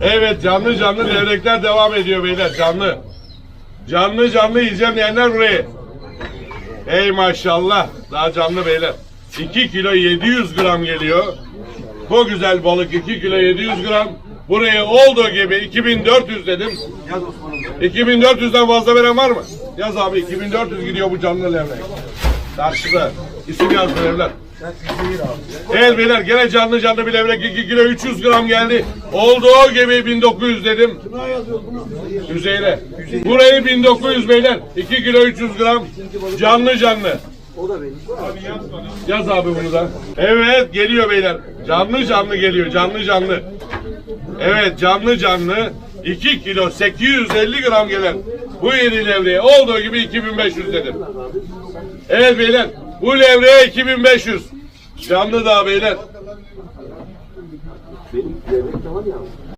Evet canlı canlı levrekler devam ediyor beyler canlı. Canlı canlı yiyeceğim diyenler burayı. Ey maşallah. Daha canlı beyler. 2 kilo 700 gram geliyor. Bu güzel balık 2 kilo 700 gram. Buraya olduğu gibi 2400 dedim. 2400'den fazla veren var mı? Yaz abi 2400 gidiyor bu canlı levrek. Karşıda. İsim yazdı evler. Evet beyler gene canlı canlı bir levrek 2 kilo 300 gram geldi. Olduğu gibi 1900 dedim. Üzeyre. Burayı 1900 beyler. 2 kilo 300 gram canlı canlı. Yaz abi bunu da. Evet geliyor beyler. Canlı canlı geliyor. Canlı canlı. Evet canlı canlı 2 kilo 850 gram gelen bu yeni levreye olduğu gibi 2500 dedim. Evet beyler bu levreye 2500. Canlı daha beyler.